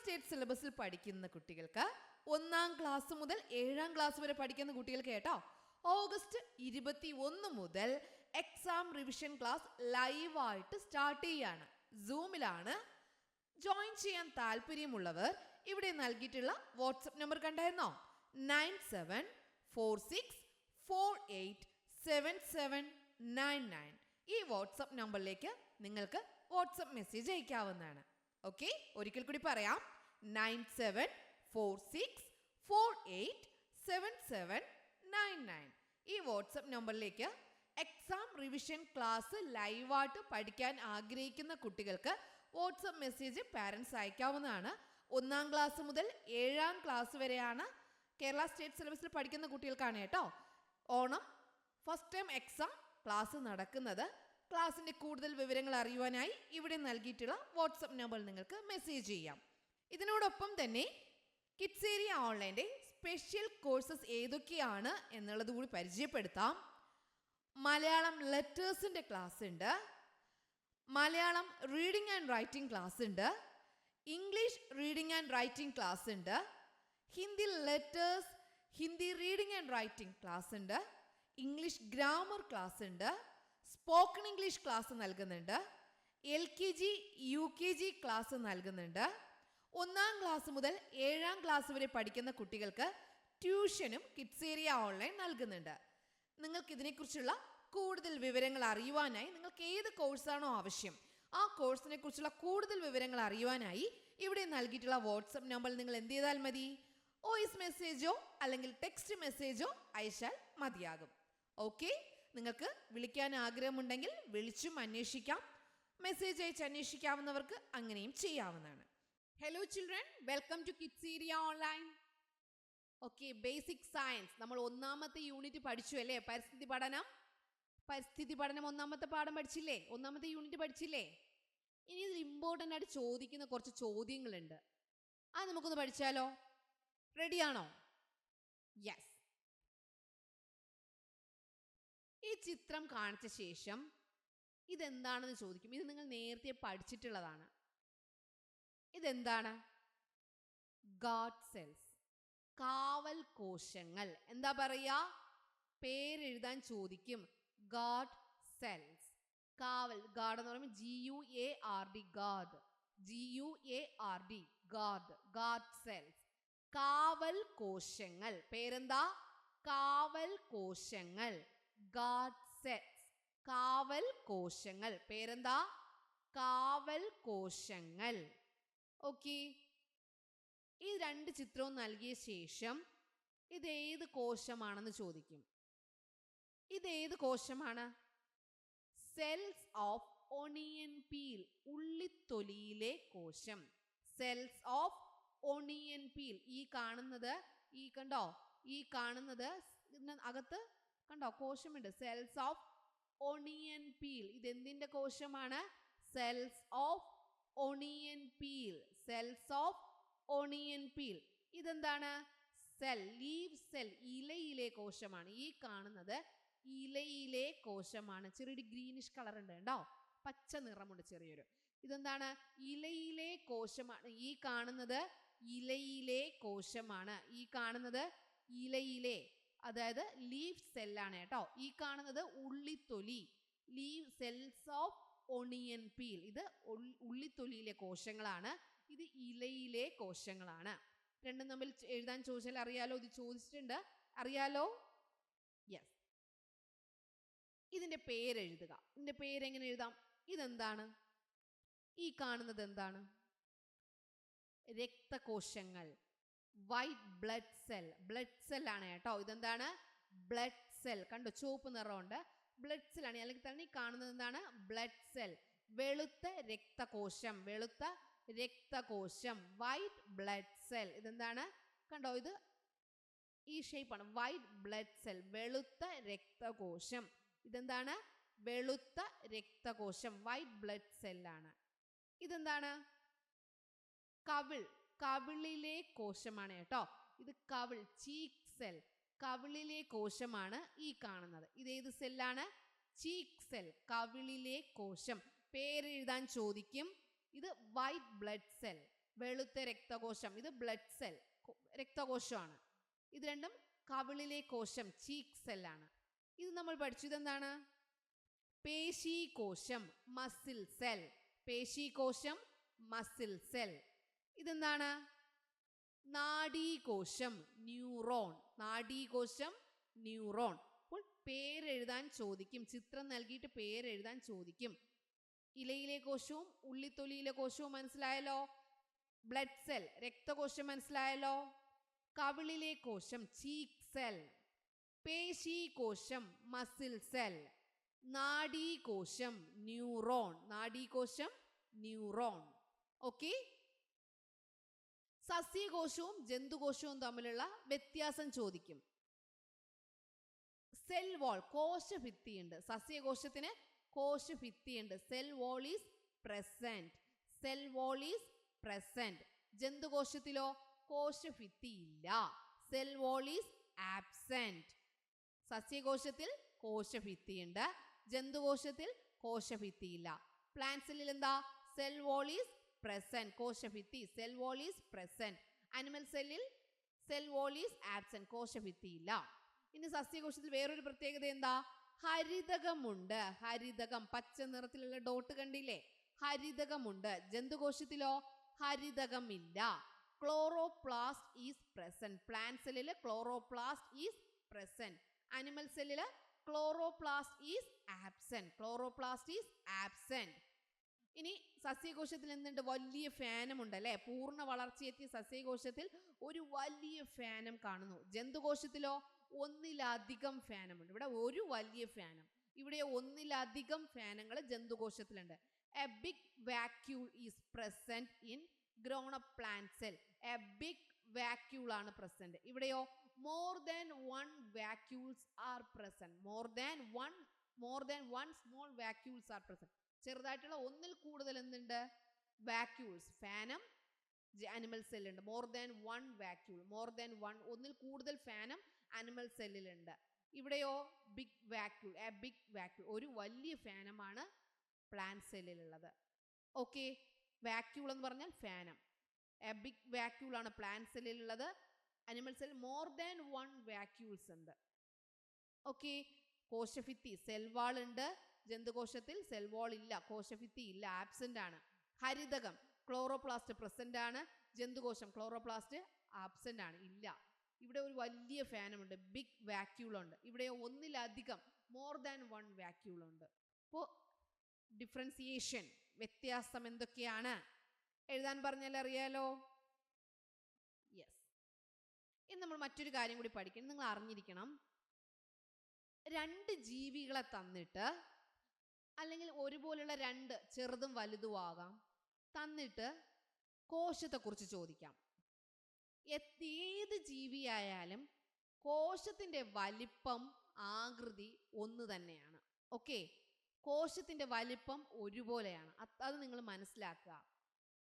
State സിലബസിൽ പഠിക്കുന്ന കുട്ടികൾക്ക് ഒന്നാം ക്ലാസ് മുതൽ ഏഴാം ക്ലാസ് വരെ പഠിക്കുന്ന കുട്ടികൾക്ക് കേട്ടോ ഓഗസ്റ്റ് ഇരുപത്തി ഒന്ന് മുതൽ എക്സാം റിവിഷൻ ക്ലാസ് ലൈവായിട്ട് സ്റ്റാർട്ട് ചെയ്യാണ്. സൂമിലാണ് ജോയിൻ ചെയ്യാൻ താല്പര്യമുള്ളവർ ഇവിടെ നൽകിയിട്ടുള്ള വാട്സപ്പ് നമ്പർ കണ്ടായിരുന്നോ? Nine seven four six four eight seven seven nine nine ഈ വാട്സപ്പ് നമ്പറിലേക്ക് നിങ്ങൾക്ക് വാട്സപ്പ് മെസ്സേജ് അയക്കാവുന്നതാണ്. ഓക്കെ ഒരിക്കൽ കൂടി പറയാം. Nine seven four six four eight seven seven nine nine ഈ വാട്സപ്പ് നമ്പറിലേക്ക് എക്സാം റിവിഷൻ ക്ലാസ് ലൈവായിട്ട് പഠിക്കാൻ ആഗ്രഹിക്കുന്ന കുട്ടികൾക്ക് വാട്സപ്പ് മെസ്സേജ് പാരൻസ് അയക്കാവുന്നതാണ്. ഒന്നാം ക്ലാസ് മുതൽ ഏഴാം ക്ലാസ് വരെയാണ് കേരള സ്റ്റേറ്റ് സിലബസിൽ പഠിക്കുന്ന കുട്ടികൾക്കാണ് കേട്ടോ. Onam first time exam class നടക്കുന്നത്. ക്ലാസ്സിന്റെ കൂടുതൽ വിവരങ്ങൾ അറിയുവാനായി ഇവിടെ നൽകിയിട്ടുള്ള വാട്സപ്പ് നമ്പർ നിങ്ങൾക്ക് മെസ്സേജ് ചെയ്യാം. ഇതിനോടൊപ്പം തന്നെ കിഡ്സേരിയ ഓൺലൈന്റെ സ്പെഷ്യൽ കോഴ്സസ് ഏതൊക്കെയാണ് എന്നുള്ളത് കൂടി പരിചയപ്പെടുത്താം. മലയാളം ലെറ്റേഴ്സിന്റെ ക്ലാസ് ഉണ്ട്. Malayalam reading and writing class ഉണ്ട്. English reading and writing class ഉണ്ട്. Hindi letters Hindi reading and writing class ഉണ്ട്. ഇംഗ്ലീഷ് ഗ്രാമർ ക്ലാസ് ഉണ്ട്. സ്പോക്കൺ ഇംഗ്ലീഷ് ക്ലാസ് നൽകുന്നുണ്ട്. L K G U K G class നൽകുന്നുണ്ട്. ഒന്നാം class മുതൽ ഏഴാം class വരെ പഠിക്കുന്ന കുട്ടികൾക്ക് ട്യൂഷനും കിഡ്സ് ഏരിയ ഓൺലൈൻ നൽകുന്നുണ്ട്. നിങ്ങൾക്ക് ഇതിനെക്കുറിച്ചുള്ള കൂടുതൽ വിവരങ്ങൾ അറിയുവാനായി നിങ്ങൾക്ക് ഏത് കോഴ്സാണോ ആവശ്യം ആ കോഴ്സിനെ കുറിച്ചുള്ള കൂടുതൽ വിവരങ്ങൾ അറിയുവാനായി ഇവിടെ നൽകിയിട്ടുള്ള വാട്സപ്പ് നമ്പർ നിങ്ങൾ എന്ത് ചെയ്താൽ മതി? വോയിസ് മെസ്സേജോ അല്ലെങ്കിൽ ടെക്സ്റ്റ് മെസ്സേജോ അയച്ചാൽ മതിയാകും. ഓക്കെ? നിങ്ങൾക്ക് വിളിക്കാൻ ആഗ്രഹമുണ്ടെങ്കിൽ വിളിച്ചും അന്വേഷിക്കാം. മെസ്സേജ് അയച്ച് അന്വേഷിക്കാവുന്നവർക്ക് അങ്ങനെയും ചെയ്യാവുന്നതാണ്. Hello children welcome to kids area online okay basic science നമ്മൾ ഒന്നാമത്തെ യൂണിറ്റ് പഠിച്ചു അല്ലേ? പരിസ്ഥിതി പഠനം. പരിസ്ഥിതി പഠനം ഒന്നാമത്തെ പാഠം പഠിച്ചില്ലേ? ഒന്നാമത്തെ യൂണിറ്റ് പഠിച്ചില്ലേ? ഇനി ഇതിൽ ഇമ്പോർട്ടന്റ് ആയിട്ട് ചോദിക്കുന്ന കുറച്ച് ചോദ്യങ്ങളുണ്ട്. അത് നമുക്കൊന്ന് പഠിച്ചാലോ? റെഡിയാണോ യെസ് ചിത്രം കാണിച്ച ശേഷം ഇതെന്താണെന്ന് ചോദിക്കും. ഇത് നിങ്ങൾ നേരത്തെ പഠിച്ചിട്ടുള്ളതാണ്. ഇതെന്താണ്? ഗാഡ് സെൽസ് കാവൽ കോശങ്ങൾ. എന്താ പറയാ പേരെഴുതാൻ ചോദിക്കും. ഗാഡ് സെൽസ് കാവൽ ഗാഡ് എന്ന് പറയുമ്പോൾ G U A R D guard G U A R D guard guard cells കാവൽ കോശങ്ങൾ. പേരെന്താ? കാവൽ കോശങ്ങൾ. ഗാഡ് സെറ്റ്സ് കാവൽ കോശങ്ങൾ. പേരെന്താ? കാവൽ കോശങ്ങൾ. ഓക്കെ ഈ രണ്ട് ചിത്രവും നൽകിയ ശേഷം ഇത് ഏത് കോശമാണെന്ന് ചോദിക്കും. ഇത് ഏത് കോശമാണ്? സെൽസ് ഓഫ് ഒണിയൻ പീൽ ഉള്ളിത്തൊലിയിലെ കോശം. സെൽസ് ഓഫ് ഒണിയൻ പീൽ ഈ കാണുന്നത് ഈ കണ്ടോ? ഈ കാണുന്നത് അകത്ത് കണ്ടോ കോശമുണ്ട്. സെൽസ് ഓഫ് ഒണിയൻ പീൽ ഇത് എന്തിന്റെ കോശമാണ്? Cells of onion peel cells of onion peel ഇതെന്താണ്? സെൽ ലീവ് സെൽ ഇലയിലെ കോശമാണ്. ഈ കാണുന്നത് ഇലയിലെ കോശമാണ്. ചെറിയൊരു ഗ്രീനിഷ് കളർ ഉണ്ട് കേട്ടോ പച്ച നിറമുണ്ട് ചെറിയൊരു. ഇതെന്താണ്? ഇലയിലെ കോശമാണ്. ഈ കാണുന്നത് ഇലയിലെ കോശമാണ്. ഈ കാണുന്നത് ഇലയിലെ അതായത് ലീഫ് സെല്ലാണ് കേട്ടോ. ഈ കാണുന്നത് ഉള്ളിത്തൊലി leaf cells of onion peel ഇത് ഉള്ളിത്തൊലിയിലെ കോശങ്ങളാണ്. ഇത് ഇലയിലെ കോശങ്ങളാണ്. രണ്ടും തമ്മിൽ എഴുതാൻ ചോദിച്ചാൽ അറിയാലോ? ഇത് ചോദിച്ചിട്ടുണ്ട്. അറിയാലോ? യെസ് ഇതിന്റെ പേരെഴുതുക. ഇതിന്റെ പേരെങ്ങനെ എഴുതാം? ഇതെന്താണ്? ഈ കാണുന്നത് എന്താണ്? രക്തകോശങ്ങൾ. White blood cell blood cell ആണ് കേട്ടോ. ഇതെന്താണ്? ബ്ലഡ് സെൽ കണ്ടോ? ചുവപ്പ് നിറമുണ്ട്. ബ്ലഡ് സെൽ ആണ്. അല്ലെങ്കിൽ തന്നെ കാണുന്നത് എന്താണ്? ബ്ലഡ് സെൽ വെളുത്ത രക്തകോശം. വെളുത്ത രക്തകോശം. വൈറ്റ് ബ്ലഡ് സെൽ ഇതെന്താണ്? കണ്ടോ? ഇത് ഈ ഷേപ്പാണ് വൈറ്റ് ബ്ലഡ് സെൽ വെളുത്ത രക്തകോശം. ഇതെന്താണ്? വെളുത്ത രക്തകോശം. വൈറ്റ് ബ്ലഡ് സെല്ലാണ് ഇതെന്താണ്? കവിൾ. കവിളിലെ കോശമാണ് കേട്ടോ. ഇത് കവിൾ ചീക്ക് സെൽ കവിളിലെ കോശമാണ് ഈ കാണുന്നത്. ഇത് ഏത് സെല്ലാണ് ചീക്ക് സെൽ കവിളിലെ കോശം. പേരെഴുതാൻ ചോദിക്കും. ഇത് വൈറ്റ് ബ്ലഡ് സെൽ വെളുത്ത രക്തകോശം. ഇത് ബ്ലഡ് സെൽ രക്തകോശമാണ്. ഇത് രണ്ടും കവിളിലെ കോശം ചീക്ക് സെല്ലാണ് ഇത് നമ്മൾ പഠിച്ചത് എന്താണ്? പേശീകോശം മസിൽ സെൽ പേശീകോശം മസിൽ സെൽ ഇതെന്താണ്? നാഡീകോശം ന്യൂറോൺ. നാഡീകോശം ന്യൂറോൺ. അപ്പോൾ പേരെഴുതാൻ ചോദിക്കും. ചിത്രം നൽകിയിട്ട് പേരെഴുതാൻ ചോദിക്കും. ഇലയിലെ കോശവും ഉള്ളിത്തൊലിയിലെ കോശവും മനസ്സിലായല്ലോ? ബ്ലഡ് സെൽ രക്തകോശം മനസ്സിലായല്ലോ? കവിളിലെ കോശം ചീക്ക് സെൽ. പേശീകോശം മസിൽ സെൽ. നാഡീകോശം ന്യൂറോൺ. നാഡീകോശം ന്യൂറോൺ. ഓക്കെ? സസ്യകോശവും ജന്തുകോശവും തമ്മിലുള്ള വ്യത്യാസം ചോദിക്കും. സെൽ വോൾ കോശഭിത്തിയുണ്ട്. സസ്യകോശത്തിന് കോശഭിത്തിയുണ്ട്. Cell wall is present cell wall is present ജന്തുകോശത്തിലോ കോശഭിത്തി ഇല്ല സെൽ വോൾ ഈസ് ആബ്സെന്റ് സസ്യകോശത്തിൽ കോശഭിത്തിയുണ്ട്. ജന്തുകോശത്തിൽ കോശഭിത്തിയില്ല. പ്ലാന്റ് സെല്ലിൽ എന്താ? Cell wall is present കോശഭിത്തി cell wall is present animal സെല്ലിൽ സെൽ വോൾ ഈസ് ആബ്സെന്റ് കോശഭിത്തിയില്ല ഇനി സസ്യകോശത്തിൽ വേറൊരു പ്രത്യേകത എന്താ? ഹരിതകമുണ്ട്. ഹരിതകം പച്ച നിറത്തിലുള്ള ഡോട്ട് കണ്ടില്ലേ? ഹരിതകമുണ്ട്. ജന്തുകോശത്തിലോ? ഹരിതകമില്ല. ക്ലോറോപ്ലാസ്റ്റ് ഈസ് പ്രസന്റ് പ്ലാന്റ് സെല്ലിൽ ക്ലോറോപ്ലാസ്റ്റ് ഈസ് പ്രസന്റ് അനിമൽ സെല്ലിൽ chloroplast is absent chloroplast is absent ഇനി സസ്യകോശത്തിൽ എന്തുണ്ട് വലിയ ഫാനം ഉണ്ട് അല്ലേ പൂർണ വളർച്ചയെത്തിയ സസ്യകോശത്തിൽ ഒരു വലിയ ഫാനം കാണുന്നു. ജന്തുകോശത്തിലോ ഒന്നിലധികം ഫാനമുണ്ട്. ഇവിടെ ഒരു വലിയ ഫാനം. ഇവിടെ ഒന്നിലധികം ഫാനങ്ങൾ ജന്തുകോശത്തിലുണ്ട്. A big vacuole is present in grown up plant cell a big vacuole ആണ് പ്രസന്റ് ഇവിടെയോ more than one vacuoles are present more than one more than one small vacuoles are present ചെറുതായിട്ടുള്ള ഒന്നിൽ കൂടുതൽ എന്തുണ്ട്? വാക്യൂൾസ് ഫാനം animal സെല്ലുണ്ട് more than one vacuole more than one ഒന്നിൽ കൂടുതൽ ഫാനം animal സെല്ലിലുണ്ട് ഇവിടെയോ? Big vacuole a big vacuole ഒരു വലിയ ഫാനമാണ് പ്ലാന്റ് സെല്ലിലുള്ളത് ഓക്കെ വാക്യൂൾ എന്ന് പറഞ്ഞാൽ ഫാനം എ ബിഗ് വാക്യൂൾ ആണ് plant സെല്ലിലുള്ളത് animal cell more than one vacuoles ഉണ്ട്. ഓക്കെ കോശഭിത്തി സെൽവാൾ ഉണ്ട്. ജന്തുകോശത്തിൽ സെൽ വാൾ ഇല്ല കോശഭിത്തി ഇല്ല ആബ്സെന്റ് ആണ്. ഹരിതകം ക്ലോറോപ്ലാസ്റ്റ് പ്രസന്റ് ആണ്. ജന്തുകോശം ക്ലോറോപ്ലാസ്റ്റ് ആബ്സെന്റ് ആണ് ഇല്ല. ഇവിടെ ഒരു വലിയ ഫാനമുണ്ട് ബിഗ് വാക്യൂൾ ഉണ്ട്. ഇവിടെ ഒന്നിലധികം മോർ ദാൻ വൺ വാക്യൂൾ ഉണ്ട്. അപ്പോൾ ഡിഫറൻസിയേഷൻ വ്യത്യാസം എന്തൊക്കെയാണ്? എഴുതാൻ പറഞ്ഞാൽ അറിയാലോ? യെസ് ഇനി നമ്മൾ മറ്റൊരു കാര്യം കൂടി പഠിക്കണം നിങ്ങൾ അറിഞ്ഞിരിക്കണം. രണ്ട് ജീവികളെ തന്നിട്ട് അല്ലെങ്കിൽ ഒരുപോലുള്ള രണ്ട് ചെറുതും വലുതും ആകാം. തന്നിട്ട് കോശത്തെക്കുറിച്ച് ചോദിക്കാം. ഏത് ജീവിയായാലും കോശത്തിന്റെ വലിപ്പം ആകൃതി ഒന്ന് തന്നെയാണ്. ഓക്കെ? കോശത്തിന്റെ വലിപ്പം ഒരുപോലെയാണ്. അത് നിങ്ങൾ മനസ്സിലാക്കുക.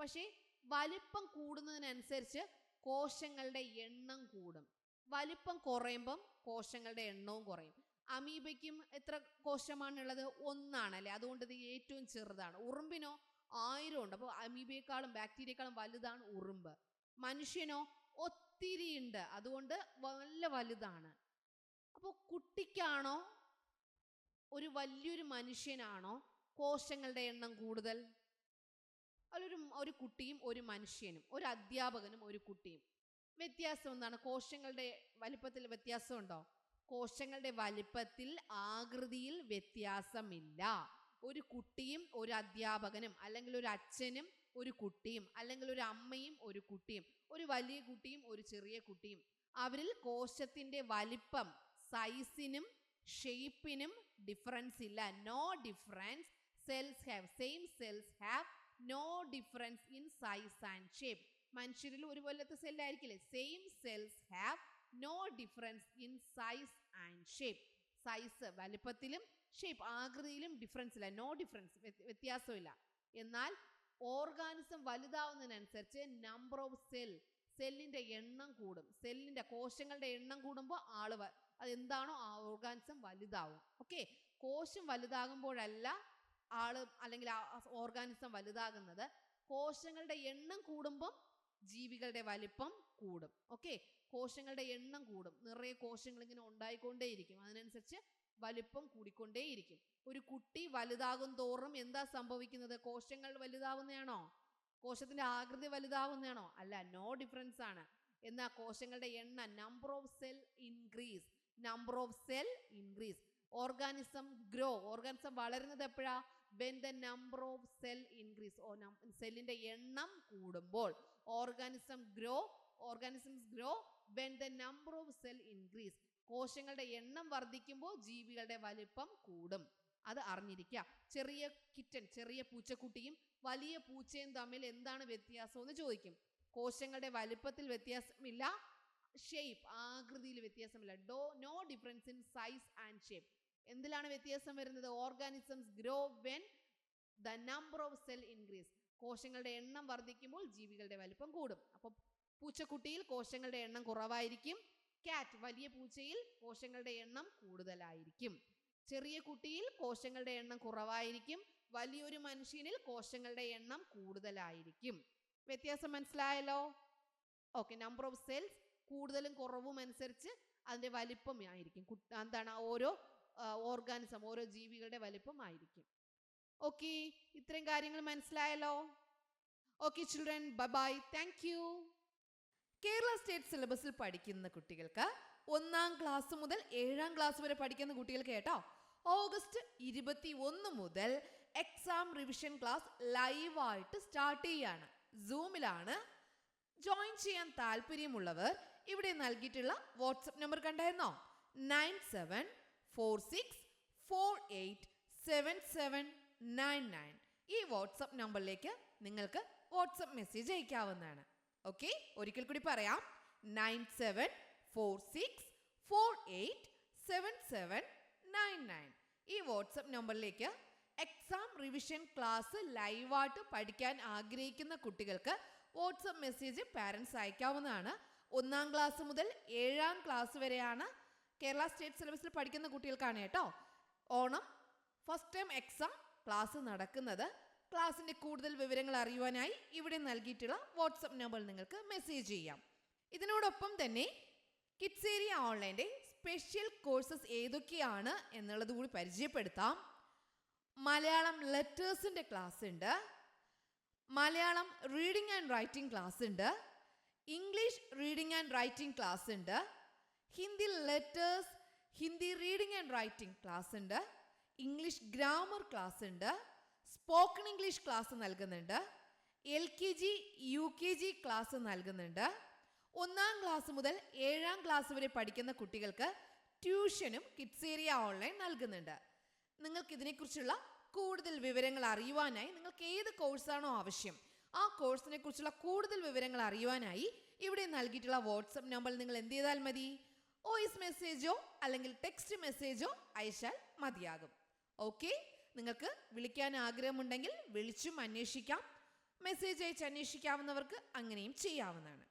പക്ഷേ വലിപ്പം കൂടുന്നതിനനുസരിച്ച് കോശങ്ങളുടെ എണ്ണം കൂടും. വലിപ്പം കുറയുമ്പം കോശങ്ങളുടെ എണ്ണവും കുറയും. അമീബയ്ക്കും എത്ര കോശമാണുള്ളത് ഒന്നാണല്ലേ? അതുകൊണ്ട് ഇത് ഏറ്റവും ചെറുതാണ്. ഉറുമ്പിനോ ആയിരം ഉണ്ട്. അപ്പോൾ അമീബയെക്കാളും ബാക്ടീരിയക്കാളും വലുതാണ് ഉറുമ്പ്. മനുഷ്യനോ ഒത്തിരി ഉണ്ട്. അതുകൊണ്ട് നല്ല വലുതാണ്. അപ്പോൾ കുട്ടിക്കാണോ? ഒരു വലിയൊരു മനുഷ്യനാണോ? കോശങ്ങളുടെ എണ്ണം കൂടുതൽ? അതിലൊരു ഒരു കുട്ടിയും ഒരു മനുഷ്യനും ഒരു അധ്യാപകനും ഒരു കുട്ടിയും. വ്യത്യാസം എന്താണ്? കോശങ്ങളുടെ വലിപ്പത്തിൽ വ്യത്യാസമുണ്ടോ? കോശങ്ങളുടെ വലിപ്പത്തിൽ ആകൃതിയിൽ വ്യത്യാസമില്ല. ഒരു കുട്ടിയും ഒരു അധ്യാപകനും അല്ലെങ്കിൽ ഒരു അച്ഛനും ഒരു കുട്ടിയും അല്ലെങ്കിൽ ഒരു അമ്മയും ഒരു കുട്ടിയും ഒരു വലിയ കുട്ടിയും ഒരു ചെറിയ കുട്ടിയും അവരിൽ കോശത്തിന്റെ വലിപ്പം സൈസിനും ഷേപ്പിനും ഡിഫറൻസ് ഇല്ല. No difference cells have same cells have no difference in size and shape മനുഷ്യരിൽ ഒരുപോലത്തെ സെല്ലായിരിക്കില്ലേ same cells have no difference in size and shape size വലിപ്പത്തിലും ഷേപ്പ് ആകൃതിയിലും ഡിഫറൻസ് ഇല്ല. നോ ഡിഫറൻസ് വ്യത്യാസമില്ല. എന്നാൽ ഓർഗാനിസം വലുതാവുന്നതിനനുസരിച്ച് നമ്പർ ഓഫ് സെൽ സെല്ലിന്റെ എണ്ണം കൂടും. സെല്ലിന്റെ കോശങ്ങളുടെ എണ്ണം കൂടുമ്പോൾ വ- അതെന്താണോ ആ ഓർഗാനിസം വലുതാവും. ഓക്കെ കോശം വലുതാകുമ്പോഴല്ല ആൾ അല്ലെങ്കിൽ ഓർഗാനിസം വലുതാകുന്നത്. കോശങ്ങളുടെ എണ്ണം കൂടുമ്പം ജീവികളുടെ വലിപ്പം കൂടും. ഓക്കെ കോശങ്ങളുടെ എണ്ണം കൂടും. നിറയെ കോശങ്ങൾ ഇങ്ങനെ ഉണ്ടായിക്കൊണ്ടേയിരിക്കും. അതിനനുസരിച്ച് വലിപ്പം കൂടിക്കൊണ്ടേയിരിക്കും. ഒരു കുട്ടി വലുതാകും തോറും എന്താ സംഭവിക്കുന്നത്? കോശങ്ങൾ വലുതാവുന്നതാണോ? കോശത്തിന്റെ ആകൃതി വലുതാവുന്നതാണോ? അല്ല നോ ഡിഫറൻസ് ആണ്. എന്നാ കോശങ്ങളുടെ എണ്ണം number of cell increase number of cell increase organism grow organism വളരുന്നത് എപ്പോഴാ? When the number of cell increase സെല്ലിന്റെ എണ്ണം കൂടുമ്പോൾ organism grow organisms grow when the number of cell increase കോശങ്ങളുടെ എണ്ണം വർദ്ധിക്കുമ്പോൾ ജീവികളുടെ വലിപ്പം കൂടും. അത് അറിഞ്ഞിരിക്കുക. ചെറിയ കിറ്റൻ ചെറിയ പൂച്ചക്കുട്ടിയും വലിയ പൂച്ചയും തമ്മിൽ എന്താണ് വ്യത്യാസം എന്ന് ചോദിക്കും. കോശങ്ങളുടെ വലിപ്പത്തിൽ വ്യത്യാസമില്ല ഷേപ്പ് ആകൃതിയിൽ വ്യത്യാസമില്ല. ഡോ no difference in size and shape എന്തിലാണ് വ്യത്യാസം വരുന്നത്? Organisms grow when the number of cell increase കോശങ്ങളുടെ എണ്ണം വർദ്ധിക്കുമ്പോൾ ജീവികളുടെ വലിപ്പം കൂടും. അപ്പോൾ പൂച്ചക്കുട്ടിയിൽ കോശങ്ങളുടെ എണ്ണം കുറവായിരിക്കും. കാറ്റ് വലിയ പൂച്ചയിൽ കോശങ്ങളുടെ എണ്ണം കൂടുതലായിരിക്കും. ചെറിയ കുട്ടിയിൽ കോശങ്ങളുടെ എണ്ണം കുറവായിരിക്കും. വലിയൊരു മനുഷ്യനിൽ കോശങ്ങളുടെ എണ്ണം കൂടുതലായിരിക്കും. വ്യത്യാസം മനസ്സിലായല്ലോ? ഓക്കെ നമ്പർ ഓഫ് സെൽസ് കൂടുതലും കുറവും അനുസരിച്ച് അതിന്റെ വലിപ്പം ആയിരിക്കും. എന്താണ്? ഓരോ ഓർഗാനിസം ഓരോ ജീവികളുടെ വലിപ്പം ആയിരിക്കും. ഓക്കെ ഇത്രയും കാര്യങ്ങൾ മനസ്സിലായല്ലോ? Okay children bye thank you Kerala state സിലബസിൽ പഠിക്കുന്ന കുട്ടികൾക്ക് ഒന്നാം ക്ലാസ് മുതൽ ഏഴാം ക്ലാസ് വരെ പഠിക്കുന്ന കുട്ടികൾക്ക് കേട്ടോ ഓഗസ്റ്റ് ഇരുപത്തി ഒന്ന് മുതൽ എക്സാം റിവിഷൻ ക്ലാസ് ലൈവായിട്ട് സ്റ്റാർട്ട് ചെയ്യാണ്. സൂമിലാണ് ജോയിൻ ചെയ്യാൻ താല്പര്യമുള്ളവർ ഇവിടെ നൽകിയിട്ടുള്ള വാട്സപ്പ് നമ്പർ കണ്ടായിരുന്നോ? Nine seven four six four eight seven seven nine nine ഈ വാട്സപ്പ് നമ്പറിലേക്ക് നിങ്ങൾക്ക് വാട്സപ്പ് മെസ്സേജ് അയക്കാവുന്നതാണ്. ഓക്കെ ഒരിക്കൽ കൂടി പറയാം. Nine seven four six four eight seven seven nine nine ഈ വാട്സപ്പ് നമ്പറിലേക്ക് എക്സാം റിവിഷൻ ക്ലാസ് ലൈവായിട്ട് പഠിക്കാൻ ആഗ്രഹിക്കുന്ന കുട്ടികൾക്ക് വാട്സപ്പ് മെസ്സേജ് പാരൻസ് അയക്കാവുന്നതാണ്. ഒന്നാം ക്ലാസ് മുതൽ ഏഴാം ക്ലാസ് വരെയാണ് കേരള സ്റ്റേറ്റ് സിലബസിൽ പഠിക്കുന്ന കുട്ടികൾക്കാണ് കേട്ടോ. Onam first time exam class നടക്കുന്നത്. ക്ലാസ്സിന്റെ കൂടുതൽ വിവരങ്ങൾ അറിയുവാനായി ഇവിടെ നൽകിയിട്ടുള്ള വാട്സപ്പ് നമ്പറിൽ നിങ്ങൾക്ക് മെസ്സേജ് ചെയ്യാം. ഇതിനോടൊപ്പം തന്നെ കിഡ്സേരിയ ഓൺലൈന്റെ സ്പെഷ്യൽ കോഴ്സസ് ഏതൊക്കെയാണ് എന്നുള്ളത് കൂടി പരിചയപ്പെടുത്താം. മലയാളം ലെറ്റേഴ്സിന്റെ ക്ലാസ് ഉണ്ട് Malayalam reading and writing class ഉണ്ട് English reading and writing class ഉണ്ട് Hindi letters Hindi reading and writing class ഉണ്ട് ഇംഗ്ലീഷ് ഗ്രാമർ ക്ലാസ് ഉണ്ട് സ്പോക്കൺ ഇംഗ്ലീഷ് ക്ലാസ് നൽകുന്നുണ്ട്. L K G U K G class നൽകുന്നുണ്ട്. ഒന്നാം class മുതൽ ഏഴാം class വരെ പഠിക്കുന്ന കുട്ടികൾക്ക് ട്യൂഷനും കിഡ്സ് ഏരിയ ഓൺലൈൻ നൽകുന്നുണ്ട്. നിങ്ങൾക്ക് ഇതിനെക്കുറിച്ചുള്ള കൂടുതൽ വിവരങ്ങൾ അറിയുവാനായി നിങ്ങൾക്ക് ഏത് കോഴ്സാണോ ആവശ്യം ആ കോഴ്സിനെ കുറിച്ചുള്ള കൂടുതൽ വിവരങ്ങൾ അറിയുവാനായി ഇവിടെ നൽകിയിട്ടുള്ള വാട്സപ്പ് നമ്പർ നിങ്ങൾ എന്ത് ചെയ്താൽ മതി? വോയിസ് മെസ്സേജോ അല്ലെങ്കിൽ ടെക്സ്റ്റ് മെസ്സേജോ അയച്ചാൽ മതിയാകും. ഓക്കെ നിങ്ങൾക്ക് വിളിക്കാൻ ആഗ്രഹമുണ്ടെങ്കിൽ വിളിച്ചും അന്വേഷിക്കാം. മെസ്സേജ് അയച്ച് അന്വേഷിക്കാവുന്നവർക്ക് അങ്ങനെയും ചെയ്യാവുന്നതാണ്.